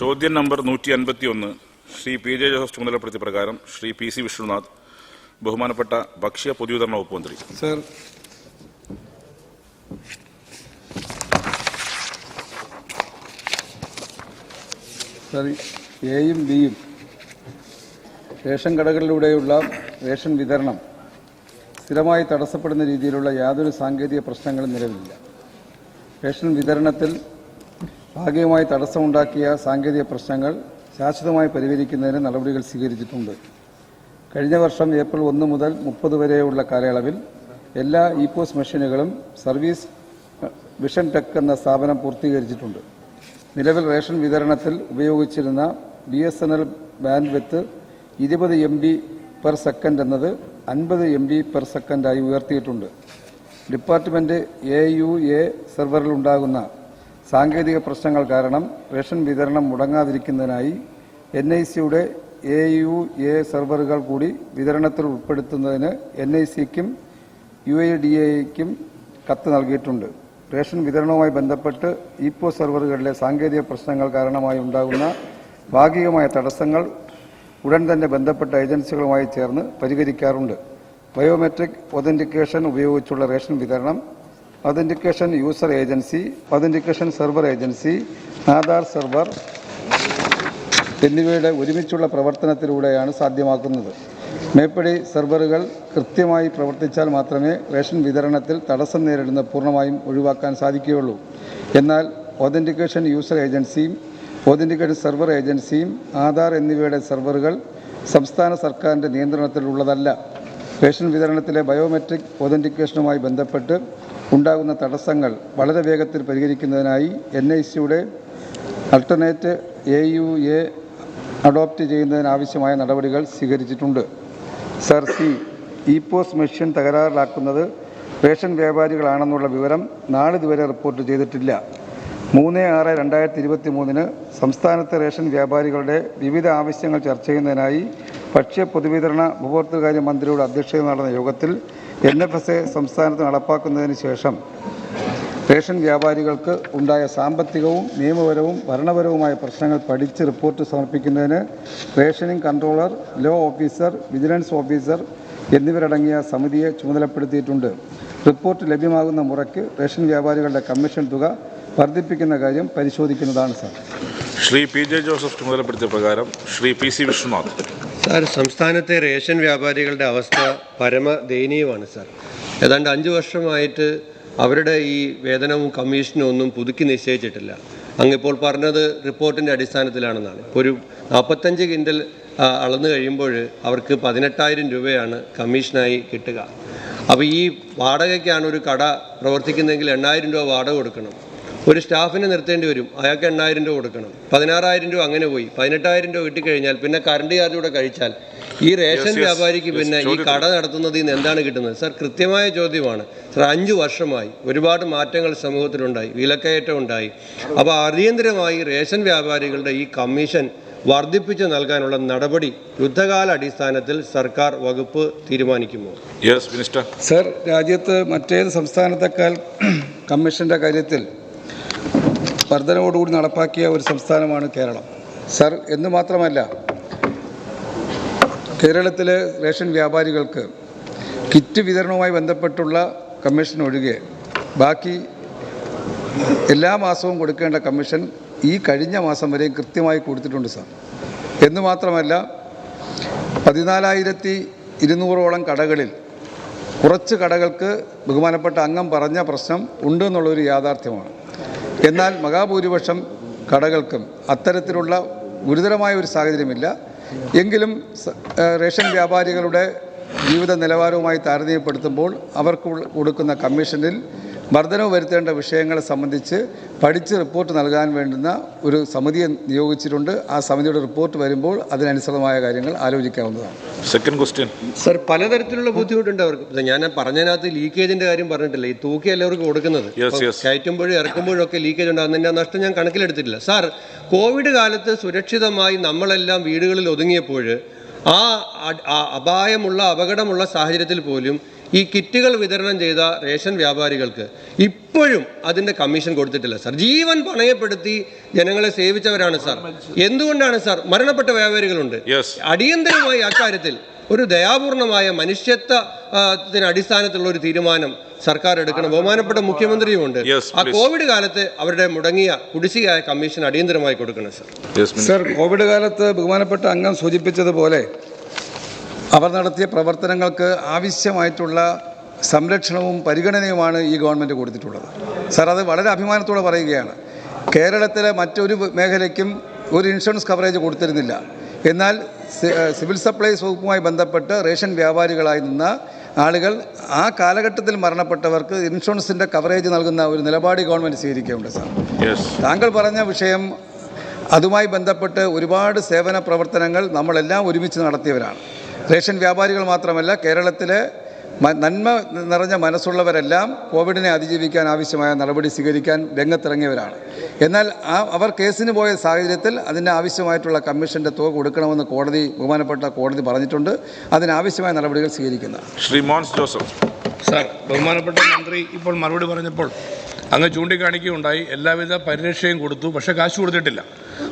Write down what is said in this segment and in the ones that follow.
ചോദ്യം നമ്പർ നൂറ്റി അൻപത്തി ഒന്ന് ശ്രീ പി ജെ ജോസഫ് ചുമതലപ്പെടുത്തിയ പ്രകാരം ശ്രീ പി സി വിഷ്ണുനാഥ് ബഹുമാനപ്പെട്ട ഭക്ഷ്യ പൊതുവിതരണ വകുപ്പ് മന്ത്രി. സർ. സർ എയും ബിയും റേഷൻ കടകളിലൂടെയുള്ള റേഷൻ വിതരണം സ്ഥിരമായി തടസ്സപ്പെടുന്ന രീതിയിലുള്ള യാതൊരു സാങ്കേതിക പ്രശ്നങ്ങളും നിലവിലില്ല. റേഷൻ വിതരണത്തിൽ ഭാഗികമായി തടസ്സമുണ്ടാക്കിയ സാങ്കേതിക പ്രശ്നങ്ങൾ ശാശ്വതമായി പരിഹരിക്കുന്നതിന് നടപടികൾ സ്വീകരിച്ചിട്ടുണ്ട്. കഴിഞ്ഞ വർഷം ഏപ്രിൽ ഒന്ന് മുതൽ മുപ്പത് വരെയുള്ള കാലയളവിൽ എല്ലാ ഇ പോസ്റ്റ് മെഷീനുകളും സർവീസ് വിഷൻ ടെക് എന്ന സ്ഥാപനം പൂർത്തീകരിച്ചിട്ടുണ്ട്. നിലവിൽ റേഷൻ വിതരണത്തിൽ ഉപയോഗിച്ചിരുന്ന B S N L band with ഇരുപത് എം ബി പെർ സെക്കൻഡ് എന്നത് അൻപത് എം ബി പെർ സെക്കൻഡായി ഉയർത്തിയിട്ടുണ്ട്. ഡിപ്പാർട്ട്മെന്റ് എ യു എ സെർവറിൽ ഉണ്ടാകുന്ന സാങ്കേതിക പ്രശ്നങ്ങൾ കാരണം റേഷൻ വിതരണം മുടങ്ങാതിരിക്കുന്നതിനായി എൻ ഐ സിയുടെ എ യു എ സെർവറുകൾ കൂടി വിതരണത്തിൽ ഉൾപ്പെടുത്തുന്നതിന് എൻ ഐ സിക്കും യു എ ഡി എക്കും കത്ത് നൽകിയിട്ടുണ്ട്. റേഷൻ വിതരണവുമായി ബന്ധപ്പെട്ട് ഇപ്പോ സെർവറുകളിലെ സാങ്കേതിക പ്രശ്നങ്ങൾ കാരണമായി ഉണ്ടാകുന്ന ഭാഗികമായ തടസ്സങ്ങൾ ഉടൻ തന്നെ ബന്ധപ്പെട്ട ഏജൻസികളുമായി ചേർന്ന് പരിഹരിക്കാറുണ്ട്. ബയോമെട്രിക് ഒതന്റിക്കേഷൻ ഉപയോഗിച്ചുള്ള റേഷൻ വിതരണം authentication user agency authentication server agency Aadhaar server എന്നിവയുടെ ഒരുമിച്ചുള്ള പ്രവർത്തനത്തിലൂടെയാണ് സാധ്യമാക്കുന്നത്. മേപ്പടി സെർവറുകൾ കൃത്യമായി പ്രവർത്തിച്ചാൽ മാത്രമേ റേഷൻ വിതരണത്തിൽ തടസ്സം നേരിടുന്ന പൂർണമായും ഒഴിവാക്കാൻ സാധിക്കുകയുള്ളൂ. എന്നാൽ ഒതന്റിക്കേഷൻ യൂസർ ഏജൻസിയും ഒതന്റിക്കേഷൻ സെർവർ ഏജൻസിയും ആധാർ എന്നിവയുടെ സെർവറുകൾ സംസ്ഥാന സർക്കാരിന്റെ നിയന്ത്രണത്തിലുള്ളതല്ല. റേഷൻ വിതരണത്തിലെ ബയോമെട്രിക് ഒതന്റിക്കേഷനുമായി ബന്ധപ്പെട്ട് ഉണ്ടാകുന്ന തടസ്സങ്ങൾ വളരെ വേഗത്തിൽ പരിഹരിക്കുന്നതിനായി എൻ ഐ സിയുടെ alternate A U A adopt ചെയ്യുന്നതിനാവശ്യമായ നടപടികൾ സ്വീകരിച്ചിട്ടുണ്ട്. Sir C e PoS machine തകരാറിലാക്കുന്നത് ration വ്യാപാരികളാണെന്നുള്ള വിവരം നാളിതുവരെ റിപ്പോർട്ട് ചെയ്തിട്ടില്ല. മൂന്ന് ആറ് രണ്ടായിരത്തി ഇരുപത്തി മൂന്നിന് സംസ്ഥാനത്തെ റേഷൻ വ്യാപാരികളുടെ വിവിധ ആവശ്യങ്ങൾ ചർച്ച ചെയ്യുന്നതിനായി ഭക്ഷ്യ പൊതുവിതരണ ഉപഭോക്തൃകാര്യ മന്ത്രിയുടെ അധ്യക്ഷതയിൽ നടന്ന യോഗത്തിൽ എൻ എഫ് എസ് എ സംസ്ഥാനത്ത് നടപ്പാക്കുന്നതിന് ശേഷം റേഷൻ വ്യാപാരികൾക്ക് ഉണ്ടായ സാമ്പത്തികവും നിയമപരവും ഭരണപരവുമായ പ്രശ്നങ്ങൾ പഠിച്ച് റിപ്പോർട്ട് സമർപ്പിക്കുന്നതിന് rationing controller law officer vigilance officer എന്നിവരടങ്ങിയ സമിതിയെ ചുമതലപ്പെടുത്തിയിട്ടുണ്ട്. റിപ്പോർട്ട് ലഭ്യമാകുന്ന മുറയ്ക്ക് റേഷൻ വ്യാപാരികളുടെ കമ്മീഷൻ തുക വർദ്ധിപ്പിക്കുന്ന കാര്യം പരിശോധിക്കുന്നതാണ് sir. Shri P J Joseph ചുമതലപ്പെടുത്തിയ പ്രകാരം Shri P C Vishnunath sir സംസ്ഥാനത്തെ റേഷൻ വ്യാപാരികളുടെ അവസ്ഥ പരമ ദയനീയമാണ് സാർ. ഏതാണ്ട് അഞ്ച് വർഷമായിട്ട് അവരുടെ ഈ വേതനവും കമ്മീഷനും ഒന്നും പുതുക്കി നിശ്ചയിച്ചിട്ടില്ല. അങ്ങിപ്പോൾ പറഞ്ഞത് റിപ്പോർട്ടിന്റെ അടിസ്ഥാനത്തിലാണെന്നാണ്. ഇപ്പോൾ ഒരു നാൽപ്പത്തഞ്ച് കിൻഡൽ അളന്നു കഴിയുമ്പോൾ അവർക്ക് പതിനെട്ടായിരം രൂപയാണ് കമ്മീഷനായി കിട്ടുക. അപ്പോൾ ഈ വാടകയ്ക്കാണ് ഒരു കട പ്രവർത്തിക്കുന്നതെങ്കിൽ എണ്ണായിരം രൂപ വാടക കൊടുക്കണം. ഒരു സ്റ്റാഫിനെ നിർത്തേണ്ടി വരും. അയാൾക്ക് എണ്ണായിരം രൂപ കൊടുക്കണം. പതിനാറായിരം രൂപ അങ്ങനെ പോയി. പതിനെട്ടായിരം രൂപ കിട്ടിക്കഴിഞ്ഞാൽ പിന്നെ കറണ്ട് ചാർജ് കൂടെ കഴിച്ചാൽ ഈ റേഷൻ വ്യാപാരിക്ക് പിന്നെ ഈ കട നടത്തുന്നതിൽ നിന്ന് എന്താണ് കിട്ടുന്നത്? സാർ കൃത്യമായ ചോദ്യമാണ്. സാർ അഞ്ച് വർഷമായി ഒരുപാട് മാറ്റങ്ങൾ സമൂഹത്തിലുണ്ടായി. വിലക്കയറ്റം ഉണ്ടായി. അപ്പോൾ അടിയന്തരമായി റേഷൻ വ്യാപാരികളുടെ ഈ കമ്മീഷൻ വർദ്ധിപ്പിച്ച് നൽകാനുള്ള നടപടി യുദ്ധകാല അടിസ്ഥാനത്തിൽ സർക്കാർ വകുപ്പ് തീരുമാനിക്കുമോ? യെസ് മിനിസ്റ്റർ സർ രാജ്യത്ത് മറ്റേത് സംസ്ഥാനത്തെക്കാൾ കമ്മീഷന്റെ കാര്യത്തിൽ വർധനയോടുകൂടി നടപ്പാക്കിയ ഒരു സംസ്ഥാനമാണ് കേരളം. സർ എന്ന് മാത്രമല്ല കേരളത്തിലെ റേഷൻ വ്യാപാരികൾക്ക് കിറ്റ് വിതരണവുമായി ബന്ധപ്പെട്ടുള്ള കമ്മീഷൻ ഒഴികെ ബാക്കി എല്ലാ മാസവും കൊടുക്കേണ്ട കമ്മീഷൻ ഈ കഴിഞ്ഞ മാസം വരെയും കൃത്യമായി കൊടുത്തിട്ടുണ്ട് സാർ. എന്ന് മാത്രമല്ല പതിനാലായിരത്തി ഇരുന്നൂറോളം കടകളിൽ കുറച്ച് കടകൾക്ക് ബഹുമാനപ്പെട്ട അംഗം പറഞ്ഞ പ്രശ്നം ഉണ്ട് എന്നുള്ളൊരു യാഥാർത്ഥ്യമാണ്. എന്നാൽ മഹാഭൂരിപക്ഷം കടകൾക്കും അത്തരത്തിലുള്ള ഗുരുതരമായ ഒരു സാഹചര്യമില്ല. എങ്കിലും റേഷൻ വ്യാപാരികളുടെ ജീവിത നിലവാരവുമായി താരതമ്യപ്പെടുത്തുമ്പോൾ അവർക്ക് കൊടുക്കുന്ന കമ്മീഷനിൽ വർധനവ് വരുത്തേണ്ട വിഷയങ്ങളെ സംബന്ധിച്ച് പഠിച്ച് റിപ്പോർട്ട് നൽകാൻ വേണ്ടുന്ന ഒരു സമിതിയെ നിയോഗിച്ചിട്ടുണ്ട്. ആ സമിതിയുടെ റിപ്പോർട്ട് വരുമ്പോൾ അതിനനുസൃതമായ കാര്യങ്ങൾ ആലോചിക്കാവുന്നതാണ്. സെക്കൻഡ് ക്വസ്റ്റ്യൻ സർ പലതരത്തിലുള്ള ബുദ്ധിമുട്ടുണ്ട് അവർക്ക്. ഞാൻ പറഞ്ഞതിനകത്ത് ലീക്കേജിന്റെ കാര്യം പറഞ്ഞിട്ടില്ല. ഈ തൂക്കി എല്ലാവർക്കും കൊടുക്കുന്നത്? കയറ്റുമ്പോഴും ഇറക്കുമ്പോഴും ഒക്കെ ലീക്കേജ് ഉണ്ടാകുന്നതിന്റെ നഷ്ടം ഞാൻ കണക്കിലെടുത്തിട്ടില്ല. സാർ കോവിഡ് കാലത്ത് സുരക്ഷിതമായി നമ്മളെല്ലാം വീടുകളിൽ ഒതുങ്ങിയപ്പോൾ ആ അപായമുള്ള അപകടമുള്ള സാഹചര്യത്തിൽ പോലും ഈ കിറ്റുകൾ വിതരണം ചെയ്ത റേഷൻ വ്യാപാരികൾക്ക് ഇപ്പോഴും അതിന്റെ കമ്മീഷൻ കൊടുത്തിട്ടില്ല. സാർ ജീവൻ പണയപ്പെടുത്തി ജനങ്ങളെ സേവിച്ചവരാണ് സാർ. എന്തുകൊണ്ടാണ് സാർ? മരണപ്പെട്ട വ്യാപാരികളുണ്ട്. Yes. അടിയന്തരമായി അക്കാര്യത്തിൽ ഒരു ദയാപൂർണമായ മനുഷ്യത്വത്തിന് അടിസ്ഥാനത്തിലുള്ള ഒരു തീരുമാനം സർക്കാർ എടുക്കണം. ബഹുമാനപ്പെട്ട മുഖ്യമന്ത്രിയുമുണ്ട്. ഉണ്ട് ആ കോവിഡ് കാലത്ത് അവരുടെ മുടങ്ങിയ കുടിശ്ശികയായ കമ്മീഷൻ അടിയന്തരമായി കൊടുക്കണം സർ. സർ കോവിഡ് കാലത്ത് ബഹുമാനപ്പെട്ട അംഗം സൂചിപ്പിച്ചതുപോലെ അവർ നടത്തിയ പ്രവർത്തനങ്ങൾക്ക് ആവശ്യമായിട്ടുള്ള സംരക്ഷണവും പരിഗണനയുമാണ് ഈ ഗവൺമെന്റ് കൊടുത്തിട്ടുള്ളത്. സർ അത് വളരെ അഭിമാനത്തോടെ പറയുകയാണ്. കേരളത്തിലെ മറ്റൊരു മേഖലയ്ക്കും ഒരു ഇൻഷുറൻസ് കവറേജ് കൊടുത്തിരുന്നില്ല. എന്നാൽ സിവിൽ സപ്ലൈസ് വകുപ്പുമായി ബന്ധപ്പെട്ട് റേഷൻ വ്യാപാരികളായി നിന്ന ആളുകൾ ആ കാലഘട്ടത്തിൽ മരണപ്പെട്ടവർക്ക് ഇൻഷുറൻസിന്റെ കവറേജ് നൽകുന്ന ഒരു നിലപാട് ഗവൺമെന്റ് സ്വീകരിക്കുന്നുണ്ട് സാർ. താങ്കൾ പറഞ്ഞ വിഷയം അതുമായി ബന്ധപ്പെട്ട് ഒരുപാട് സേവന പ്രവർത്തനങ്ങൾ നമ്മളെല്ലാം ഒരുമിച്ച് നടത്തിയവരാണ്. റേഷൻ വ്യാപാരികൾ മാത്രമല്ല കേരളത്തിലെ നന്മ നിറഞ്ഞ മനസ്സുള്ളവരെല്ലാം കോവിഡിനെ അതിജീവിക്കാൻ ആവശ്യമായ നടപടി സ്വീകരിക്കാൻ രംഗത്തിറങ്ങിയവരാണ്. എന്നാൽ ആ അവർ കേസിന് പോയ സാഹചര്യത്തിൽ അതിന് ആവശ്യമായിട്ടുള്ള കമ്മീഷന്റെ തുക കൊടുക്കണമെന്ന് കോടതി ബഹുമാനപ്പെട്ട കോടതി പറഞ്ഞിട്ടുണ്ട്. അതിനാവശ്യമായ നടപടികൾ സ്വീകരിക്കുന്ന. ശ്രീ മോൻസ് ജോസഫ്. സാർ ബഹുമാനപ്പെട്ട മന്ത്രി ഇപ്പോൾ മറുപടി പറഞ്ഞപ്പോൾ അങ്ങ് ചൂണ്ടിക്കാണിക്കുകയുണ്ടായി. എല്ലാവിധ പരിരക്ഷയും കൊടുത്തു പക്ഷേ കാശ് കൊടുത്തിട്ടില്ല.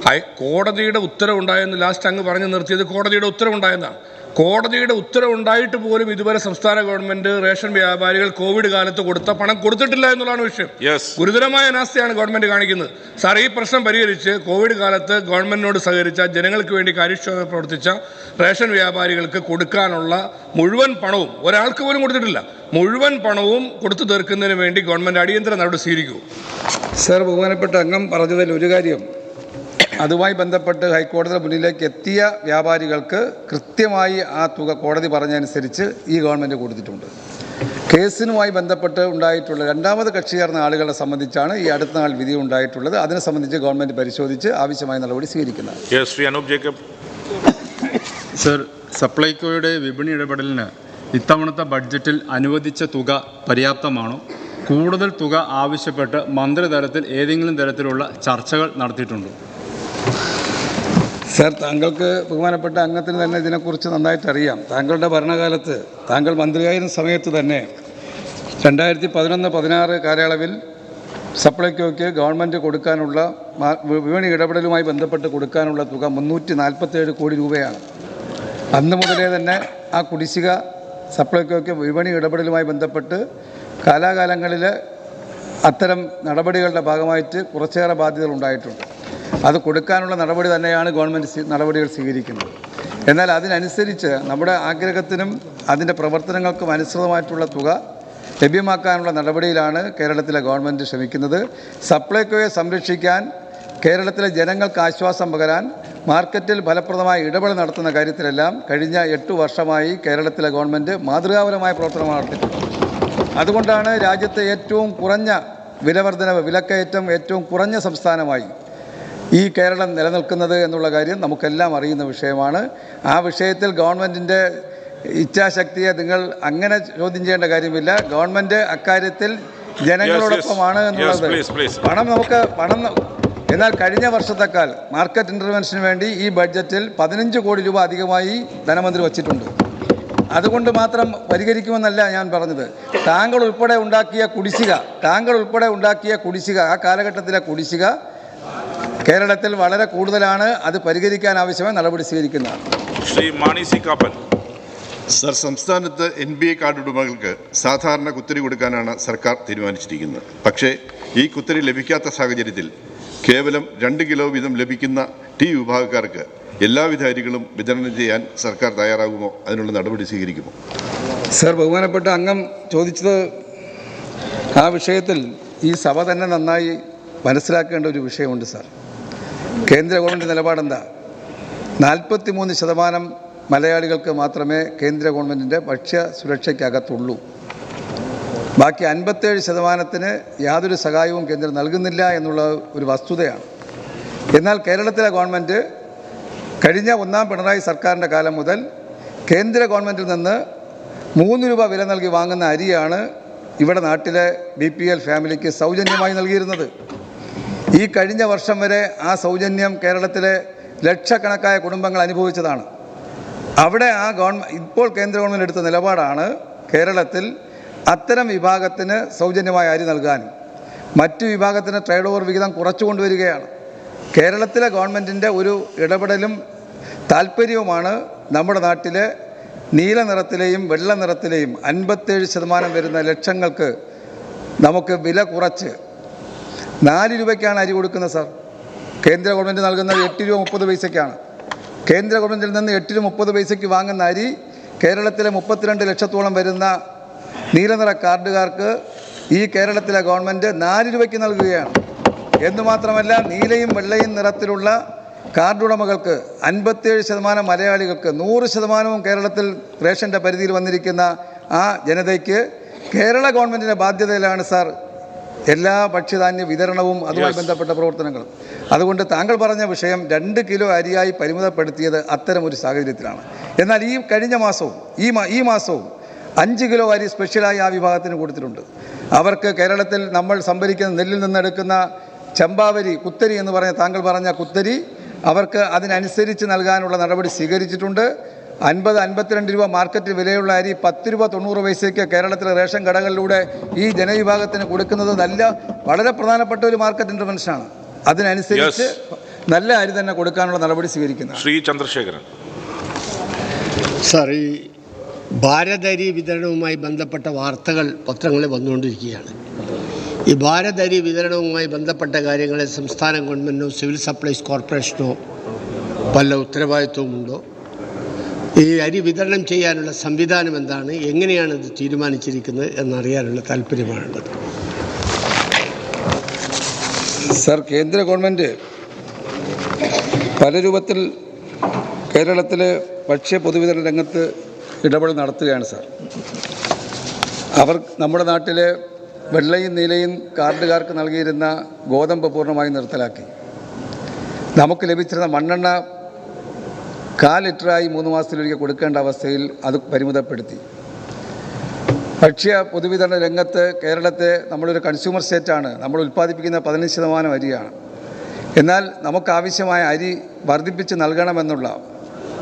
ഹൈ കോടതിയുടെ ഉത്തരവുണ്ടായെന്ന് ലാസ്റ്റ് അങ്ങ് പറഞ്ഞു നിർത്തിയത് കോടതിയുടെ ഉത്തരവുണ്ടായെന്നാണ് കോടതിയുടെ ഉത്തരവുണ്ടായിട്ട് പോലും ഇതുവരെ സംസ്ഥാന ഗവൺമെന്റ് റേഷൻ വ്യാപാരികൾ കോവിഡ് കാലത്ത് കൊടുത്ത പണം കൊടുത്തിട്ടില്ല എന്നുള്ളതാണ് വിഷയം. Yes. ഗുരുതരമായ അനാസ്ഥയാണ് ഗവൺമെന്റ് കാണിക്കുന്നത്. സാർ ഈ പ്രശ്നം പരിഹരിച്ച് കോവിഡ് കാലത്ത് ഗവൺമെന്റിനോട് സഹകരിച്ച ജനങ്ങൾക്ക് വേണ്ടി കാര്യക്ഷമത പ്രവർത്തിച്ച റേഷൻ വ്യാപാരികൾക്ക് കൊടുക്കാനുള്ള മുഴുവൻ പണവും ഒരാൾക്ക് പോലും കൊടുത്തിട്ടില്ല. മുഴുവൻ പണവും കൊടുത്തു തീർക്കുന്നതിന് വേണ്ടി ഗവൺമെന്റ് അടിയന്തര നടപടി സ്വീകരിക്കൂ. സാർ ബഹുമാനപ്പെട്ട അംഗം പറഞ്ഞതിൽ ഒരു കാര്യം. അതുമായി ബന്ധപ്പെട്ട് ഹൈക്കോടതിയുടെ മുന്നിലേക്ക് എത്തിയ വ്യാപാരികൾക്ക് കൃത്യമായി ആ തുക കോടതി പറഞ്ഞനുസരിച്ച് ഈ ഗവൺമെന്റ് കൊടുത്തിട്ടുണ്ട്. കേസിനുമായി ബന്ധപ്പെട്ട് ഉണ്ടായിട്ടുള്ള രണ്ടാമത് കക്ഷി ചേർന്ന ആളുകളെ സംബന്ധിച്ചാണ് ഈ അടുത്ത നാൾ വിധി ഉണ്ടായിട്ടുള്ളത്. അതിനെ സംബന്ധിച്ച് ഗവൺമെന്റ് പരിശോധിച്ച് ആവശ്യമായ നടപടി സ്വീകരിക്കുന്നത് യെസ് ശ്രീ അനൂപ് ജേക്കബ്. സർ സപ്ലൈകോയുടെ വിപണി ഇടപെടലിന് ഇത്തവണത്തെ ബഡ്ജറ്റിൽ അനുവദിച്ച തുക പര്യാപ്തമാണോ? കൂടുതൽ തുക ആവശ്യപ്പെട്ട് മന്ത്രിതലത്തിൽ ഏതെങ്കിലും തരത്തിലുള്ള ചർച്ചകൾ നടത്തിയിട്ടുണ്ടോ? സർ താങ്കൾക്ക് ബഹുമാനപ്പെട്ട അംഗത്തിന് തന്നെ ഇതിനെക്കുറിച്ച് നന്നായിട്ട് അറിയാം താങ്കളുടെ ഭരണകാലത്ത് താങ്കൾ മന്ത്രിയായിരുന്ന സമയത്ത് തന്നെ രണ്ടായിരത്തി പതിനൊന്ന് പതിനാറ് കാലയളവിൽ സപ്ലൈക്കോയ്ക്ക് ഗവൺമെന്റ് കൊടുക്കാനുള്ള വിപണി ഇടപെടലുമായി ബന്ധപ്പെട്ട് കൊടുക്കാനുള്ള തുക മുന്നൂറ്റി നാൽപ്പത്തേഴ് കോടി രൂപയാണ്. അന്ന് മുതലേ തന്നെ ആ കുടിശ്ശിക സപ്ലൈക്കോയ്ക്ക് വിപണി ഇടപെടലുമായി ബന്ധപ്പെട്ട് കാലാകാലങ്ങളിൽ അത്തരം നടപടികളുടെ ഭാഗമായിട്ട് കുറച്ചേറെ ബാധ്യതകൾ ഉണ്ടായിട്ടുണ്ട്. അത് കൊടുക്കാനുള്ള നടപടി തന്നെയാണ് ഗവൺമെന്റ് നടപടികൾ സ്വീകരിക്കുന്നത്. എന്നാൽ അതിനനുസരിച്ച് നമ്മുടെ ആഗ്രഹത്തിനും അതിന്റെ പ്രവർത്തനങ്ങൾക്കും അനുസൃതമായിട്ടുള്ള തുക ലഭ്യമാക്കാനുള്ള നടപടിയിലാണ് കേരളത്തിലെ ഗവൺമെന്റ് ശ്രമിക്കുന്നത്. സപ്ലൈകോയെ സംരക്ഷിക്കാൻ കേരളത്തിലെ ജനങ്ങൾക്ക് ആശ്വാസം പകരാൻ മാർക്കറ്റിൽ ഫലപ്രദമായ ഇടപെടൽ നടത്തുന്ന കാര്യത്തിലെല്ലാം കഴിഞ്ഞ എട്ട് വർഷമായി കേരളത്തിലെ ഗവൺമെന്റ് മാതൃകാപരമായ പ്രവർത്തനം നടത്തിയിട്ടുണ്ട്. അതുകൊണ്ടാണ് രാജ്യത്തെ ഏറ്റവും കുറഞ്ഞ വിലവർധനവ് വിലക്കയറ്റം ഏറ്റവും കുറഞ്ഞ സംസ്ഥാനമായി ഈ കേരളം നിലനിൽക്കുന്നത് എന്നുള്ള കാര്യം നമുക്കെല്ലാം അറിയുന്ന വിഷയമാണ്. ആ വിഷയത്തിൽ ഗവൺമെന്റിന്റെ ഇച്ഛാശക്തിയെ നിങ്ങൾ അങ്ങനെ ചോദ്യം ചെയ്യേണ്ട കാര്യമില്ല. ഗവൺമെന്റ് അക്കാര്യത്തിൽ ജനങ്ങളോടൊപ്പമാണ് എന്നുള്ളത്. പണം നമുക്ക് പണം എന്നാൽ കഴിഞ്ഞ വർഷത്തെക്കാൾ മാർക്കറ്റ് ഇന്റർവെൻഷന് വേണ്ടി ഈ ബഡ്ജറ്റിൽ പതിനഞ്ച് കോടി രൂപ അധികമായി ധനമന്ത്രി വച്ചിട്ടുണ്ട്. അതുകൊണ്ട് മാത്രം പരിഹരിക്കുമെന്നല്ല ഞാൻ പറഞ്ഞത്. താങ്കൾ ഉൾപ്പെടെ ഉണ്ടാക്കിയ കുടിശ്ശിക താങ്കൾ ഉൾപ്പെടെ ഉണ്ടാക്കിയ കുടിശ്ശിക ആ കാലഘട്ടത്തിലെ കുടിശ്ശിക കേരളത്തിൽ വളരെ കൂടുതലാണ് അത് പരിഹരിക്കാൻ ആവശ്യമായ നടപടി സ്വീകരിക്കുന്നതാണ് ശ്രീ മാണി സി കാപ്പൻ. സർ സംസ്ഥാനത്ത് എൻ ബി എ കാർഡ് ഉടമകൾക്ക് സാധാരണ കുത്തരി കൊടുക്കാനാണ് സർക്കാർ തീരുമാനിച്ചിരിക്കുന്നത്. പക്ഷേ ഈ കുത്തരി ലഭിക്കാത്ത സാഹചര്യത്തിൽ കേവലം രണ്ട് കിലോ വീതം ലഭിക്കുന്ന ടി വിഭാഗക്കാർക്ക് എല്ലാവിധ അരികളും വിതരണം ചെയ്യാൻ സർക്കാർ തയ്യാറാകുമോ? അതിനുള്ള നടപടി സ്വീകരിക്കുമോ? സർ ബഹുമാനപ്പെട്ട അംഗം ചോദിച്ചത് ആ വിഷയത്തിൽ ഈ സഭ തന്നെ നന്നായി മനസ്സിലാക്കേണ്ട ഒരു വിഷയമുണ്ട് സാർ. കേന്ദ്ര ഗവൺമെന്റ് നിലപാടെന്താ? നാൽപ്പത്തി മൂന്ന് ശതമാനം മലയാളികൾക്ക് മാത്രമേ കേന്ദ്ര ഗവൺമെന്റിന്റെ ഭക്ഷ്യ സുരക്ഷയ്ക്കകത്തുള്ളൂ. ബാക്കി അൻപത്തേഴ് ശതമാനത്തിന് യാതൊരു സഹായവും കേന്ദ്രം നൽകുന്നില്ല എന്നുള്ള ഒരു വസ്തുതയാണ്. എന്നാൽ കേരളത്തിലെ ഗവൺമെന്റ് കഴിഞ്ഞ ഒന്നാം പിണറായി സർക്കാരിന്റെ കാലം മുതൽ കേന്ദ്ര ഗവൺമെന്റിൽ നിന്ന് മൂന്ന് രൂപ വില നൽകി വാങ്ങുന്ന അരിയാണ് ഇവിടെ നാട്ടിലെ ബി പി എൽ ഫാമിലിക്ക് സൗജന്യമായി നൽകിയിരുന്നത്. ഈ കഴിഞ്ഞ വർഷം വരെ ആ സൗജന്യം കേരളത്തിലെ ലക്ഷക്കണക്കായ കുടുംബങ്ങൾ അനുഭവിച്ചതാണ്. അവിടെ ആ ഗവൺമെന്റ് ഇപ്പോൾ കേന്ദ്ര ഗവൺമെന്റ് എടുത്ത നിലപാടാണ് കേരളത്തിൽ അത്തരം വിഭാഗത്തിന് സൗജന്യമായ അരി നൽകാനും. മറ്റു വിഭാഗത്തിന് ട്രേഡ് ഓവർ വിഹിതം കുറച്ചു കൊണ്ടുവരികയാണ്. കേരളത്തിലെ ഗവൺമെന്റിന്റെ ഒരു ഇടപെടലും താല്പര്യവുമാണ് നമ്മുടെ നാട്ടിലെ നീല നിറത്തിലെയും വെള്ള നിറത്തിലെയും അൻപത്തേഴ് ശതമാനം വരുന്ന ലക്ഷങ്ങൾക്ക് നമുക്ക് വില കുറച്ച് നാല് രൂപയ്ക്കാണ് അരി കൊടുക്കുന്നത് സാർ. കേന്ദ്ര ഗവൺമെന്റ് നൽകുന്നത് എട്ട് രൂപ മുപ്പത് പൈസയ്ക്കാണ്. കേന്ദ്ര ഗവൺമെന്റിൽ നിന്ന് എട്ട് രൂപ മുപ്പത് പൈസയ്ക്ക് വാങ്ങുന്ന അരി കേരളത്തിലെ മുപ്പത്തിരണ്ട് ലക്ഷത്തോളം വരുന്ന നീലനിറ കാർഡുകാർക്ക് ഈ കേരളത്തിലെ ഗവൺമെന്റ് നാല് രൂപയ്ക്ക് നൽകുകയാണ്. എന്ന് മാത്രമല്ല നീലയും വെള്ളയും നിറത്തിലുള്ള കാർഡുടമകൾക്ക് അൻപത്തിയേഴ് ശതമാനം മലയാളികൾക്ക് നൂറ് ശതമാനവും കേരളത്തിൽ റേഷന്റെ പരിധിയിൽ വന്നിരിക്കുന്ന ആ ജനതയ്ക്ക് കേരള ഗവൺമെന്റിന്റെ ബാധ്യതയിലാണ് സാർ. എല്ലാ ഭക്ഷ്യധാന്യ വിതരണവും അതുമായി ബന്ധപ്പെട്ട പ്രവർത്തനങ്ങളും. അതുകൊണ്ട് താങ്കൾ പറഞ്ഞ വിഷയം രണ്ട് കിലോ അരിയായി പരിമിതപ്പെടുത്തിയത് അത്തരം ഒരു സാഹചര്യത്തിലാണ്. എന്നാൽ ഈ കഴിഞ്ഞ മാസവും ഈ ഈ മാസവും അഞ്ച് കിലോ അരി സ്പെഷ്യലായി ആ വിഭാഗത്തിന് കൊടുത്തിട്ടുണ്ട്. അവർക്ക് കേരളത്തിൽ നമ്മൾ സംഭരിക്കുന്ന നെല്ലിൽ നിന്നെടുക്കുന്ന ചമ്പാവരി കുത്തരി എന്ന് പറഞ്ഞ താങ്കൾ പറഞ്ഞ കുത്തരി അവർക്ക് അതിനനുസരിച്ച് നൽകാനുള്ള നടപടി സ്വീകരിച്ചിട്ടുണ്ട്. അൻപത് അൻപത്തിരണ്ട് രൂപ മാർക്കറ്റ് വിലയുള്ള അരി പത്ത് രൂപ തൊണ്ണൂറ് പൈസയ്ക്ക് കേരളത്തിലെ റേഷൻ കടകളിലൂടെ ഈ ജനവിഭാഗത്തിന് കൊടുക്കുന്നത് നല്ല വളരെ പ്രധാനപ്പെട്ട ഒരു മാർക്കറ്റ് ഇന്റർവെൻഷനാണ് അതിനനുസരിച്ച് നല്ല അരി തന്നെ കൊടുക്കാനുള്ള നടപടി സ്വീകരിക്കുന്നത് ശ്രീ ചന്ദ്രശേഖരൻ. സാർ ഈ ഭാരതരി വിതരണവുമായി ബന്ധപ്പെട്ട വാർത്തകൾ പത്രങ്ങളിൽ വന്നുകൊണ്ടിരിക്കുകയാണ്. ഈ ഭാരതരി വിതരണവുമായി ബന്ധപ്പെട്ട കാര്യങ്ങളെ സംസ്ഥാന ഗവൺമെന്റിനോ സിവിൽ സപ്ലൈസ് കോർപ്പറേഷനോ വല്ല ഉത്തരവാദിത്വമുണ്ടോ? ഈ അരി വിതരണം ചെയ്യാനുള്ള സംവിധാനം എന്താണ്? എങ്ങനെയാണ് ഇത് തീരുമാനിച്ചിരിക്കുന്നത് എന്നറിയാനുള്ള താല്പര്യമാണുള്ളത്. സർ കേന്ദ്ര ഗവൺമെന്റ് പല രൂപത്തിൽ കേരളത്തിലെ ഭക്ഷ്യ പൊതുവിതരണ രംഗത്ത് ഇടപെടൽ നടത്തുകയാണ് സാർ. അവർ നമ്മുടെ നാട്ടിലെ വെള്ളയും നീലയും കാർഡുകാർക്ക് നൽകിയിരുന്ന ഗോതമ്പ് പൂർണമായും നിർത്തലാക്കി. നമുക്ക് ലഭിച്ചിരുന്ന മണ്ണെണ്ണ കാൽ ലിറ്ററായി മൂന്ന് മാസത്തിലൊരിക്കൽ കൊടുക്കേണ്ട അവസ്ഥയിൽ അത് പരിമിതപ്പെടുത്തി. ഭക്ഷ്യ പൊതുവിതരണ രംഗത്ത് കേരളത്തെ നമ്മളൊരു കൺസ്യൂമർ സ്റ്റേറ്റാണ് നമ്മൾ ഉൽപ്പാദിപ്പിക്കുന്ന പതിനഞ്ച് ശതമാനം അരിയാണ്. എന്നാൽ നമുക്കാവശ്യമായ അരി വർദ്ധിപ്പിച്ച് നൽകണമെന്നുള്ള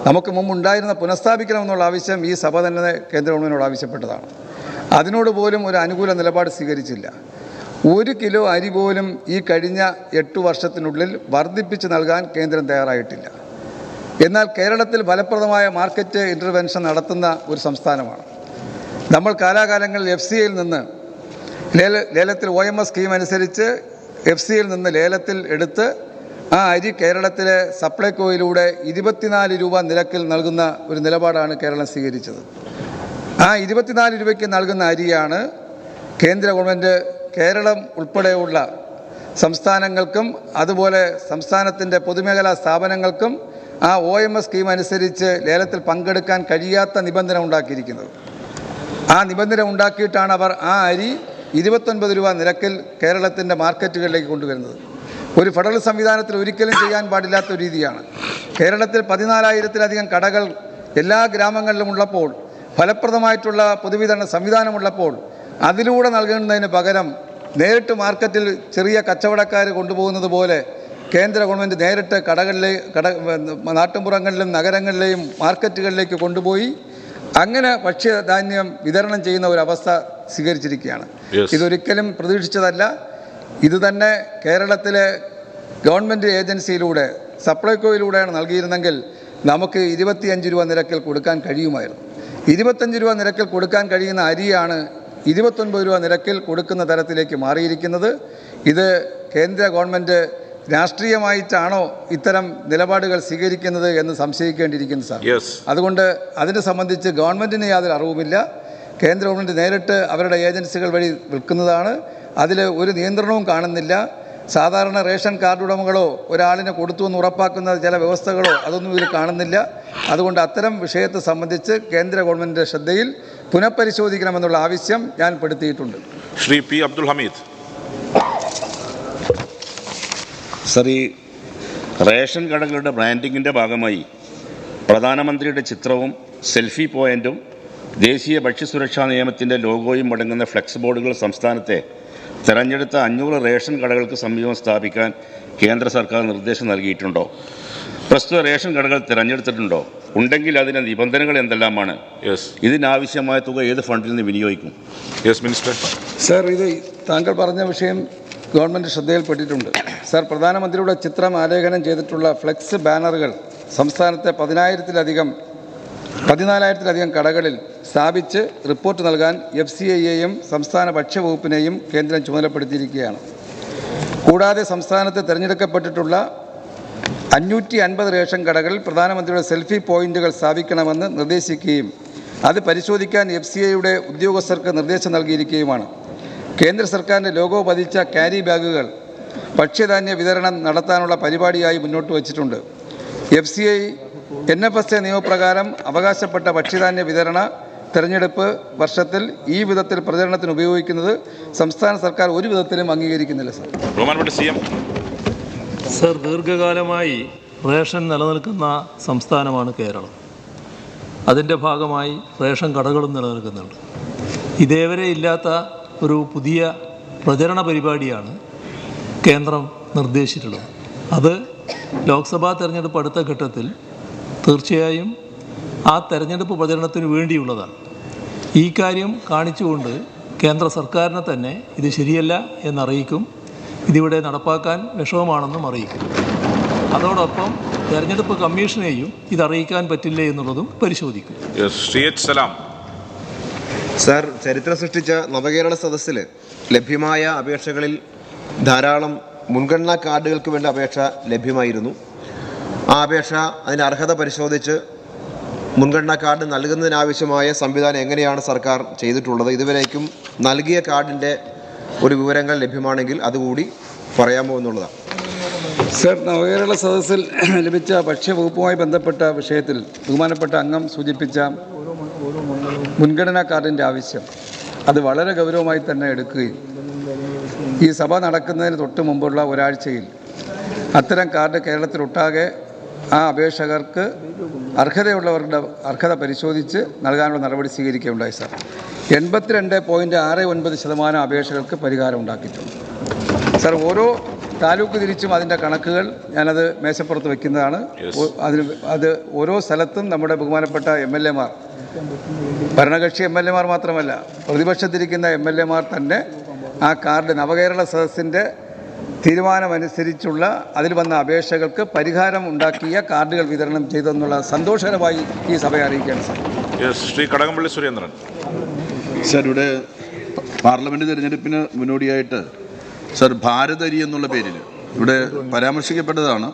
നമുക്ക് മുമ്പ് ഉണ്ടായിരുന്ന പുനഃസ്ഥാപിക്കണമെന്നുള്ള ആവശ്യം ഈ സഭ തന്നെ കേന്ദ്ര ഗവൺമെന്റിനോട് ആവശ്യപ്പെട്ടതാണ്. അതിനോട് പോലും ഒരു അനുകൂല നിലപാട് സ്വീകരിച്ചില്ല. ഒരു കിലോ അരി പോലും ഈ കഴിഞ്ഞ എട്ടു വർഷത്തിനുള്ളിൽ വർദ്ധിപ്പിച്ച് നൽകാൻ കേന്ദ്രം തയ്യാറായിട്ടില്ല. എന്നാൽ കേരളത്തിൽ ഫലപ്രദമായ മാർക്കറ്റ് ഇന്റർവെൻഷൻ നടത്തുന്ന ഒരു സംസ്ഥാനമാണ്. നമ്മൾ കാലാകാലങ്ങളിൽ എഫ് സി ഐയിൽ നിന്ന് ലേല ലേലത്തിൽ ഒ എം എസ് സ്കീം അനുസരിച്ച് എഫ് സിയിൽ നിന്ന് ലേലത്തിൽ എടുത്ത് ആ അരി കേരളത്തിലെ സപ്ലൈകോയിലൂടെ ഇരുപത്തിനാല് രൂപ നിരക്കിൽ നൽകുന്ന ഒരു നിലപാടാണ് കേരളം സ്വീകരിച്ചത്. ആ ഇരുപത്തിനാല് രൂപയ്ക്ക് നൽകുന്ന അരിയാണ് കേന്ദ്ര ഗവൺമെന്റ് കേരളം ഉൾപ്പെടെയുള്ള സംസ്ഥാനങ്ങൾക്കും അതുപോലെ സംസ്ഥാനത്തിന്റെ പൊതുമേഖലാ സ്ഥാപനങ്ങൾക്കും ആ ഒ എം എസ് സ്കീം അനുസരിച്ച് ലേലത്തിൽ പങ്കെടുക്കാൻ കഴിയാത്ത നിബന്ധന ഉണ്ടാക്കിയിരിക്കുന്നത്. ആ നിബന്ധന ഉണ്ടാക്കിയിട്ടാണ് അവർ ആ അരി ഇരുപത്തൊൻപത് രൂപ നിരക്കിൽ കേരളത്തിന്റെ മാർക്കറ്റുകളിലേക്ക് കൊണ്ടുവരുന്നത്. ഒരു ഫെഡറൽ സംവിധാനത്തിൽ ഒരിക്കലും ചെയ്യാൻ പാടില്ലാത്ത രീതിയാണ്. കേരളത്തിൽ പതിനാലായിരത്തിലധികം കടകൾ എല്ലാ ഗ്രാമങ്ങളിലും ഉള്ളപ്പോൾ ഫലപ്രദമായിട്ടുള്ള പൊതുവിതരണ സംവിധാനമുള്ളപ്പോൾ അതിലൂടെ നൽകുന്നതിന് പകരം നേരിട്ട് മാർക്കറ്റിൽ ചെറിയ കച്ചവടക്കാർ കൊണ്ടുപോകുന്നത് പോലെ കേന്ദ്ര ഗവൺമെന്റ് നേരിട്ട് കടകളിലെ കട നാട്ടുമ്പുറങ്ങളിലും നഗരങ്ങളിലെയും മാർക്കറ്റുകളിലേക്ക് കൊണ്ടുപോയി അങ്ങനെ ഭക്ഷ്യധാന്യം വിതരണം ചെയ്യുന്ന ഒരു അവസ്ഥ സ്വീകരിച്ചിരിക്കുകയാണ്. ഇതൊരിക്കലും പ്രതീക്ഷിച്ചതല്ല. ഇത് തന്നെ കേരളത്തിലെ ഗവൺമെന്റ് ഏജൻസിയിലൂടെ സപ്ലൈകോയിലൂടെയാണ് നൽകിയിരുന്നെങ്കിൽ നമുക്ക് ഇരുപത്തിയഞ്ച് രൂപ നിരക്കിൽ കൊടുക്കാൻ കഴിയുമായിരുന്നു. ഇരുപത്തഞ്ച് രൂപ നിരക്കിൽ കൊടുക്കാൻ കഴിയുന്ന അരിയാണ് ഇരുപത്തൊൻപത് രൂപ നിരക്കിൽ കൊടുക്കുന്ന തരത്തിലേക്ക് മാറിയിരിക്കുന്നത്. ഇത് കേന്ദ്ര ഗവൺമെന്റ് രാഷ്ട്രീയമായിട്ടാണോ ഇത്തരം നിലപാടുകൾ സ്വീകരിക്കുന്നത് എന്ന് സംശയിക്കേണ്ടിയിരിക്കുന്നു സാർ. യെസ് അതുകൊണ്ട് അതിനെ സംബന്ധിച്ച് ഗവൺമെന്റിന് യാതൊരു അറിവുമില്ല. കേന്ദ്ര ഗവൺമെന്റ് നേരിട്ട് അവരുടെ ഏജൻസികൾ വഴി വിൽക്കുന്നതാണ്. അതിൽ ഒരു നിയന്ത്രണവും കാണുന്നില്ല. സാധാരണ റേഷൻ കാർഡ് ഉടമകളോ ഒരാളിനെ കൊടുത്തു എന്ന് ഉറപ്പാക്കുന്ന ചില വ്യവസ്ഥകളോ അതൊന്നും ഇതിൽ കാണുന്നില്ല. അതുകൊണ്ട് അത്തരം വിഷയത്തെ സംബന്ധിച്ച് കേന്ദ്ര ഗവൺമെന്റിന്റെ ശ്രദ്ധയിൽ പുനഃപരിശോധിക്കണമെന്നുള്ള ആവശ്യം ഞാൻ പെടുത്തിയിട്ടുണ്ട്. ശ്രീ പി അബ്ദുൽ ഹമീദ്. സർ ഈ റേഷൻ കടകളുടെ ബ്രാൻഡിങ്ങിന്റെ ഭാഗമായി പ്രധാനമന്ത്രിയുടെ ചിത്രവും സെൽഫി പോയിന്റും ദേശീയ ഭക്ഷ്യസുരക്ഷാ നിയമത്തിന്റെ ലോഗോയും അടങ്ങുന്ന ഫ്ലെക്സ് ബോർഡുകൾ സംസ്ഥാനത്തെ തെരഞ്ഞെടുത്ത അഞ്ഞൂറ് റേഷൻ കടകൾക്ക് സമീപം സ്ഥാപിക്കാൻ കേന്ദ്ര സർക്കാർ നിർദ്ദേശം നൽകിയിട്ടുണ്ടോ? പ്രസ്തുത റേഷൻ കടകൾ തിരഞ്ഞെടുത്തിട്ടുണ്ടോ? ഉണ്ടെങ്കിൽ അതിന്റെ നിബന്ധനകൾ എന്തെല്ലാമാണ്? യെസ് ഇതിനാവശ്യമായ തുക ഏത് ഫണ്ടിൽ നിന്ന് വിനിയോഗിക്കും? യെസ് മിനിസ്റ്റർ സർ ഇത് താങ്കൾ പറഞ്ഞ വിഷയം ഗവൺമെന്റ് ശ്രദ്ധയിൽപ്പെട്ടിട്ടുണ്ട്. സർ പ്രധാനമന്ത്രിയുടെ ചിത്രം ആലേഖനം ചെയ്തിട്ടുള്ള ഫ്ലെക്സ് ബാനറുകൾ സംസ്ഥാനത്തെ പതിനായിരത്തിലധികം പതിനാലായിരത്തിലധികം കടകളിൽ സ്ഥാപിച്ച് റിപ്പോർട്ട് നൽകാൻ എഫ് സി ഐയെയും സംസ്ഥാന ഭക്ഷ്യവകുപ്പിനെയും കേന്ദ്രം ചുമതലപ്പെടുത്തിയിരിക്കുകയാണ്. കൂടാതെ സംസ്ഥാനത്ത് തിരഞ്ഞെടുക്കപ്പെട്ടിട്ടുള്ള അഞ്ഞൂറ്റി അൻപത് റേഷൻ കടകളിൽ പ്രധാനമന്ത്രിയുടെ സെൽഫി പോയിന്റുകൾ സ്ഥാപിക്കണമെന്ന് നിർദ്ദേശിക്കുകയും അത് പരിശോധിക്കാൻ എഫ് സി ഐയുടെ ഉദ്യോഗസ്ഥർക്ക് നിർദ്ദേശം നൽകിയിരിക്കുകയുമാണ്. കേന്ദ്ര സർക്കാരിന്റെ ലോഗോ പതിച്ച ക്യാരി ബാഗുകൾ ഭക്ഷ്യധാന്യ വിതരണം നടത്താനുള്ള പരിപാടിയായി മുന്നോട്ട് വച്ചിട്ടുണ്ട്. F C I N F S A നിയമപ്രകാരം അവകാശപ്പെട്ട ഭക്ഷ്യധാന്യ വിതരണ തെരഞ്ഞെടുപ്പ് വർഷത്തിൽ ഈ വിധത്തിൽ പ്രചരണത്തിന് ഉപയോഗിക്കുന്നത് സംസ്ഥാന സർക്കാർ ഒരു വിധത്തിലും അംഗീകരിക്കുന്നില്ല സർ. സർ ദീർഘകാലമായി റേഷൻ നിലനിൽക്കുന്ന സംസ്ഥാനമാണ് കേരളം. അതിന്റെ ഭാഗമായി റേഷൻ കടകളും നിലനിൽക്കുന്നുണ്ട്. ഇതേവരെ ഇല്ലാത്ത ഒരു പുതിയ പ്രചരണ പരിപാടിയാണ് കേന്ദ്രം നിർദ്ദേശിച്ചിട്ടുള്ളത്. അത് ലോക്സഭാ തെരഞ്ഞെടുപ്പ് അടുത്ത ഘട്ടത്തിൽ തീർച്ചയായും ആ തെരഞ്ഞെടുപ്പ് പ്രചരണത്തിന് വേണ്ടിയുള്ളതാണ്. ഈ കാര്യം കാണിച്ചുകൊണ്ട് കേന്ദ്ര സർക്കാരിനെ തന്നെ ഇത് ശരിയല്ല എന്നറിയിക്കും. ഇതിവിടെ നടപ്പാക്കാൻ വിഷമമാണെന്നും അറിയിക്കും. അതോടൊപ്പം തെരഞ്ഞെടുപ്പ് കമ്മീഷനെയും ഇത് അറിയിക്കാൻ പറ്റില്ലേ എന്നുള്ളതും പരിശോധിക്കും. ശ്രീ സലാം. സാർ ചരിത്രം സൃഷ്ടിച്ച നവകേരള സദസ്സിൽ ലഭ്യമായ അപേക്ഷകളിൽ ധാരാളം മുൻഗണനാ കാർഡുകൾക്ക് വേണ്ട അപേക്ഷ ലഭ്യമായിരുന്നു. ആ അപേക്ഷ അതിന് അർഹത പരിശോധിച്ച് മുൻഗണനാ കാർഡ് നൽകുന്നതിനാവശ്യമായ സംവിധാനം എങ്ങനെയാണ് സർക്കാർ ചെയ്തിട്ടുള്ളത് ഇതുവരേക്കും നൽകിയ കാർഡിന്റെ ഒരു വിവരങ്ങൾ ലഭ്യമാണെങ്കിൽ അതുകൂടി പറയാമോ എന്നുള്ളതാണ്. സർ നവകേരള സദസ്സിൽ ലഭിച്ച ഭക്ഷ്യവകുപ്പുമായി ബന്ധപ്പെട്ട വിഷയത്തിൽ ബഹുമാനപ്പെട്ട അംഗം സൂചിപ്പിച്ച മുൻഗണനാ കാർഡിന്റെ ആവശ്യം. അത് വളരെ ഗൗരവമായി തന്നെ എടുക്കുകയും ഈ സഭ നടക്കുന്നതിന് തൊട്ട് മുമ്പുള്ള ഒരാഴ്ചയിൽ അത്തരം കാർഡ് കേരളത്തിലൊട്ടാകെ ആ അപേക്ഷകർക്ക് അർഹതയുള്ളവരുടെ അർഹത പരിശോധിച്ച് നൽകാനുള്ള നടപടി സ്വീകരിക്കുകയുണ്ടായി സാർ. എൺപത്തിരണ്ട് പോയിന്റ് ആറ് ഒൻപത് ശതമാനം അപേക്ഷകൾക്ക് പരിഹാരം ഉണ്ടാക്കിയിട്ടുണ്ട്. സാർ ഓരോ താലൂക്ക് തിരിച്ചും അതിന്റെ കണക്കുകൾ ഞാനത് മേശപ്പുറത്ത് വയ്ക്കുന്നതാണ് അതിന് അത് ഓരോ സ്ഥലത്തും നമ്മുടെ ബഹുമാനപ്പെട്ട എം എൽ എമാർ ഭരണകക്ഷി എം എൽ എമാർ മാത്രമല്ല പ്രതിപക്ഷത്തിരിക്കുന്ന എം എൽ എമാർ തന്നെ ആ കാർഡ് നവകേരള സദസ്സിന്റെ തീരുമാനമനുസരിച്ചുള്ള അതിൽ വന്ന അപേക്ഷകൾക്ക് പരിഹാരം ഉണ്ടാക്കിയ കാർഡുകൾ വിതരണം ചെയ്തെന്നുള്ള സന്തോഷകരമായി ഈ സഭയെ അറിയിക്കാൻ സാധിക്കും യെസ് ശ്രീ കടകംപള്ളി സുരേന്ദ്രൻ. സർ ഇവിടെ പാർലമെന്റ് തിരഞ്ഞെടുപ്പിന് മുന്നോടിയായിട്ട് സർ ഭാരതരി എന്നുള്ള പേരിൽ ഇവിടെ പരാമർശിക്കപ്പെട്ടതാണ്.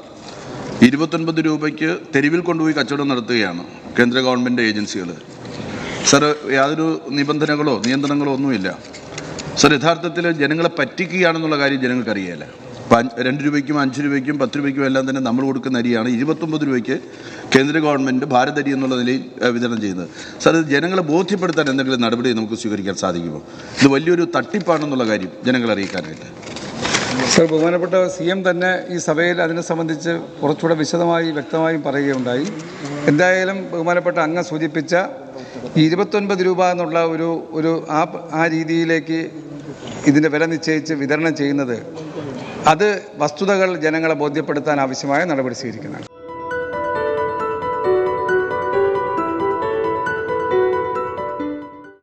ഇരുപത്തൊൻപത് രൂപയ്ക്ക് തെരുവിൽ കൊണ്ടുപോയി കച്ചവടം നടത്തുകയാണ് കേന്ദ്ര ഗവൺമെന്റ് ഏജൻസികൾ. സർ യാതൊരു നിബന്ധനകളോ നിയന്ത്രണങ്ങളോ ഒന്നുമില്ല. സർ യഥാർത്ഥത്തിൽ ജനങ്ങളെ പറ്റിക്കുകയാണെന്നുള്ള കാര്യം ജനങ്ങൾക്കറിയില്ല ഇപ്പം അഞ്ച് രണ്ട് രൂപയ്ക്കും അഞ്ച് രൂപയ്ക്കും പത്ത് രൂപയ്ക്കും എല്ലാം തന്നെ നമ്മൾ കൊടുക്കുന്ന അരിയാണ് ഇരുപത്തൊമ്പത് രൂപയ്ക്ക് കേന്ദ്ര ഗവൺമെന്റ് ഭാരത് അരി എന്നുള്ള നിലയിൽ വിതരണം ചെയ്യുന്നത്. സാർ ഇത് ജനങ്ങളെ ബോധ്യപ്പെടുത്താൻ എന്തെങ്കിലും നടപടി നമുക്ക് സ്വീകരിക്കാൻ സാധിക്കുമോ? ഇത് വലിയൊരു തട്ടിപ്പാണെന്നുള്ള കാര്യം ജനങ്ങളെ അറിയിക്കാനായിട്ട്. സർ ബഹുമാനപ്പെട്ട സി എം തന്നെ ഈ സഭയിൽ അതിനെ സംബന്ധിച്ച് കുറച്ചുകൂടെ വിശദമായി വ്യക്തമായും പറയുകയുണ്ടായി. എന്തായാലും ബഹുമാനപ്പെട്ട അങ്ങ് സൂചിപ്പിച്ച ഈ ഇരുപത്തൊൻപത് രൂപ എന്നുള്ള ഒരു ഒരു ആ ആ രീതിയിലേക്ക് ഇതിന്റെ വില നിശ്ചയിച്ച് വിതരണം ചെയ്യുന്നത് അത് വസ്തുതകൾ ജനങ്ങളെ ബോധ്യപ്പെടുത്താൻ ആവശ്യമായ നടപടി സ്വീകരിക്കുന്നതാണ്.